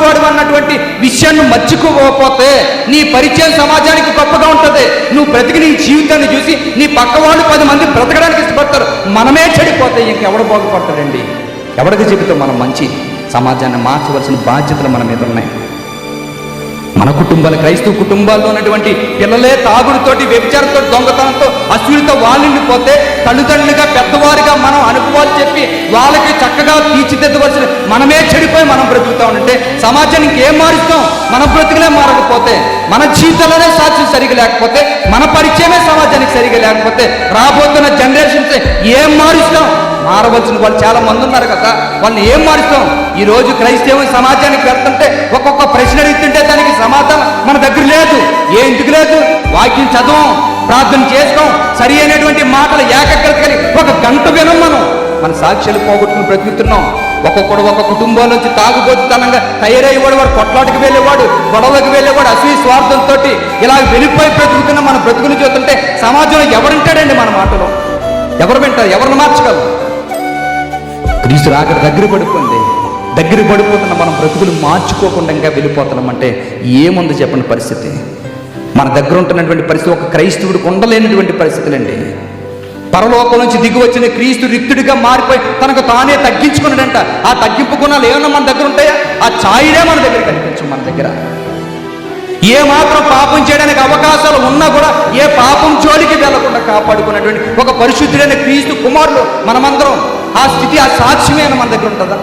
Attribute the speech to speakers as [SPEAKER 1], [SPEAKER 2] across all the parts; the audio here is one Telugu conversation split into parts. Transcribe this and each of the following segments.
[SPEAKER 1] గొప్పవాడు అన్నటువంటి విషయాన్ని మర్చిపోకపోతే నీ పరిచయం సమాజానికి గొప్పగా ఉంటుంది. నువ్వు బ్రతికి నీ జీవితాన్ని చూసి నీ పక్కవాళ్ళు పది మంది బ్రతకడానికి ఇష్టపడతారు. మనమే చెడిపోతే ఇంకెవడు బాగుపడతాడండి? ఎవరికి చెబుతాం మనం మంచి సమాజాన్ని మార్చవలసిన బాధ్యతలు మన మీద ఉన్నాయి. మన కుటుంబాలు క్రైస్తవ కుటుంబాల్లో ఉన్నటువంటి పిల్లలే తాగుడుతోటి వ్యభిచారంతో దొంగతనంతో అసూరితో వాళ్ళని పోతే తల్లిదండ్రులుగా పెద్దవారిగా మనం అనుభవాలు చెప్పి వాళ్ళకి చక్కగా తీర్చిదిద్దవలసిన మనమే చెడిపోయి మనం బ్రతుకుతా ఉంటే సమాజానికి ఏం మారుస్తాం? మన బ్రతుకులే మారకపోతే మన జీవితంలోనే సాక్ష్యం సరిగా లేకపోతే మన పరిచయమే సమాజానికి సరిగా లేకపోతే రాబోతున్న జనరేషన్స్ ఏం మారుస్తాం? మారవలసిన వాళ్ళు చాలా మంది ఉన్నారు కదా వాళ్ళని ఏం మారుస్తాం? ఈ రోజు క్రైస్తవం సమాజానికి వెళ్తుంటే ఒక్కొక్క ప్రశ్న అడుగుతుంటే దానికి సమాధానం మన దగ్గర లేదు. ఏ ఎందుకు లేదు? వాక్యం చదవం. ప్రార్థన చేసుకోం. సరి అయినటువంటి మాటలు ఏకాగ్రత కలిగి ఒక గంట వినం మనం. మన సాక్ష్యాలు పోగొట్టుకుని బ్రతుకుతున్నాం. ఒక్కొక్కడు ఒక కుటుంబంలోంచి తాగుబోతుతనంగా తయారయ్యేవాడు వాడు కొట్లాటకి వెళ్ళేవాడు గొడవలకు వెళ్ళేవాడు అసూయ స్వార్థంతో ఇలా వెళ్ళిపోయి బ్రతుకుతున్న మన బ్రతుకుని చూస్తుంటే సమాజంలో ఎవరుంటాడండి మన మాటలో? ఎవరు వింటారు? ఎవరిని మార్చగలరు క్రీస్తు రాక దగ్గర పడిపోయింది. దగ్గర పడిపోతున్న మనం బ్రతుకులు మార్చుకోకుండా ఇంకా వెళ్ళిపోతున్నామంటే ఏముంది చెప్పండి పరిస్థితి? మన దగ్గర ఉంటున్నటువంటి పరిస్థితి ఒక క్రైస్తవుడికి ఉండలేనటువంటి పరిస్థితులండి పరలోకం నుంచి దిగి వచ్చిన క్రీస్తు రిక్తుడిగా మారిపోయి తనకు తానే తగ్గించుకున్నాడంట. ఆ తగ్గింపు గుణాలు ఏమన్నా మన దగ్గర ఉంటాయా? ఆ ఛాయిడే మన దగ్గర కనిపించు మన దగ్గర. ఏ మాత్రం పాపం చేయడానికి అవకాశాలు ఉన్నా కూడా ఏ పాపం జోలికి వెళ్ళకుండా కాపాడుకున్నటువంటి ఒక పరిశుద్ధుడైన క్రీస్తు కుమారుడు మనమందరం ఆ స్థితి ఆ సాక్ష్యమే మన దగ్గర ఉంటుందా?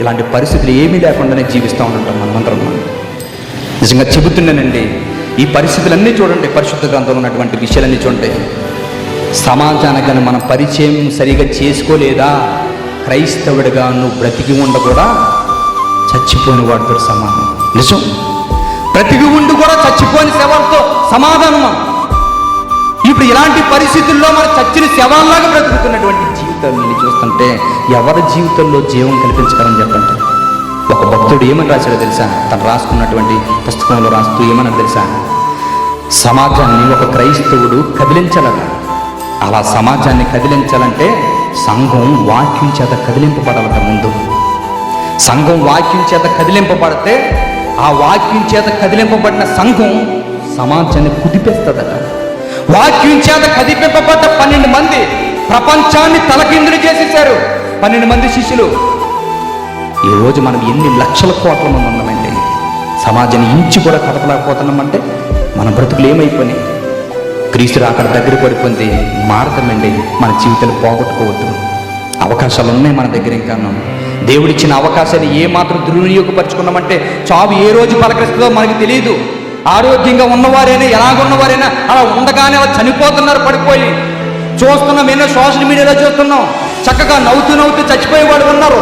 [SPEAKER 1] ఇలాంటి పరిస్థితులు ఏమీ లేకుండానే జీవిస్తూ ఉంటాం మనమందరం. నిజంగా చెబుతున్నానండి ఈ పరిస్థితులన్నీ చూడండి పరిశుద్ధ గ్రంథంలో ఉన్నటువంటి విషయాలన్నీ చూడండి. సమాజానికి కానీ మనం పరిచయం సరిగా చేసుకోలేదా? క్రైస్తవుడిగా నువ్వు బ్రతికి ఉండ కూడా చచ్చిపోయిన వాడితో సమానం. నిజం? బ్రతికి ఉండి కూడా చచ్చిపోయిన శవాలతో సమాధానం మనం. ఇప్పుడు ఇలాంటి పరిస్థితుల్లో మన చచ్చిన శవాల్లాగా బ్రతుకుతున్నటువంటి జీవితాన్ని చూస్తుంటే ఎవరి జీవితంలో జీవం కల్పించగలని చెప్పండి? ఒక భక్తుడు ఏమని రాశాడో తెలుసా? తను రాసుకున్నటువంటి పుస్తకంలో రాస్తూ ఏమన్నాడు తెలుసా? సమాజాన్ని ఒక క్రైస్తవుడు కదిలించాలట అలా సమాజాన్ని కదిలించాలంటే సంఘం వాక్యం చేత కదిలింపబడాలట ముందు. సంఘం వాక్యం చేత కదిలింపబడితే ఆ వాక్యం చేత కదిలింపబడిన సంఘం సమాజాన్ని కుదిపేస్తుందట. వాక్యం చేత కదిలింపబడ్డ పన్నెండు మంది ప్రపంచాన్ని తలకిందులు చేసేసారు పన్నెండు మంది శిష్యులు. ఈరోజు మనం ఎన్ని లక్షల కోట్ల మంది ఉన్నామండి? సమాజాన్ని ఇంచి కూడా కదపలేకపోతున్నామంటే మన బ్రతుకులు ఏమైపోయినాయి? క్రీస్తు అక్కడ దగ్గర పడిపోయింది మారతమండి మన జీవితాలు పోగొట్టుకోవద్దు. అవకాశాలు ఉన్నాయి మన దగ్గర ఇంకాను దేవుడిచ్చిన అవకాశాన్ని ఏ మాత్రం దుర్వినియోగపరుచుకున్నామంటే చావు ఏ రోజు పలకరిస్తుందో మనకి తెలియదు. ఆరోగ్యంగా ఉన్నవారైనా ఎలాగున్నవారైనా అలా ఉండగానే అలా చనిపోతున్నారు పడిపోయి. చూస్తున్నాం ఎన్నో సోషల్ మీడియాలో చూస్తున్నాం. చక్కగా నవ్వుతూ నవ్వుతూ చచ్చిపోయేవాడు ఉన్నారు.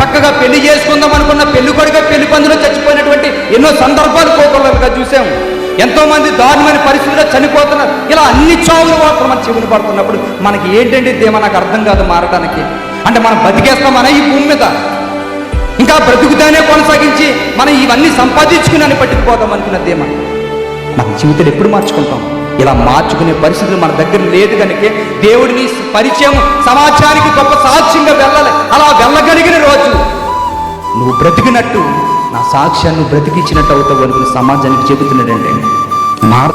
[SPEAKER 1] చక్కగా పెళ్ళి చేసుకుందాం అనుకున్న పెళ్ళి కొడుక పెళ్ళి పందులో చచ్చిపోయినటువంటి ఎన్నో సందర్భాలు కోకొల్లలుగా చూసాం. ఎంతో మంది దారుణమైన పరిస్థితుల్లో చనిపోతున్నారు. ఇలా అన్ని చావులు మాత్రం మన చెవులు పడుతున్నప్పుడు మనకి ఏంటంటే ఇదేమో నాకు అర్థం కాదు మారడానికి అంటే మనం బతికేస్తామనే ఈ భూమి మీద. ఇంకా బ్రతుకుతానే కొనసాగించి మనం ఇవన్నీ సంపాదించుకుని అని పట్టుకుపోదాం అనుకున్నదేమో మన జీవితాలు ఎప్పుడు మార్చుకుంటాం? ఇలా మార్చుకునే పరిస్థితులు మన దగ్గర లేదు కనుక దేవుడిని పరిచయం సమాజానికి గొప్ప సాక్ష్యంగా వెళ్ళాలి. అలా వెళ్ళగలిగిన రోజు నువ్వు బ్రతికినట్టు నా సాక్ష్యాన్ని బ్రతికించినట్టు అవుతావు అనుకుని సమాజానికి చెబుతున్నాడంటే. మార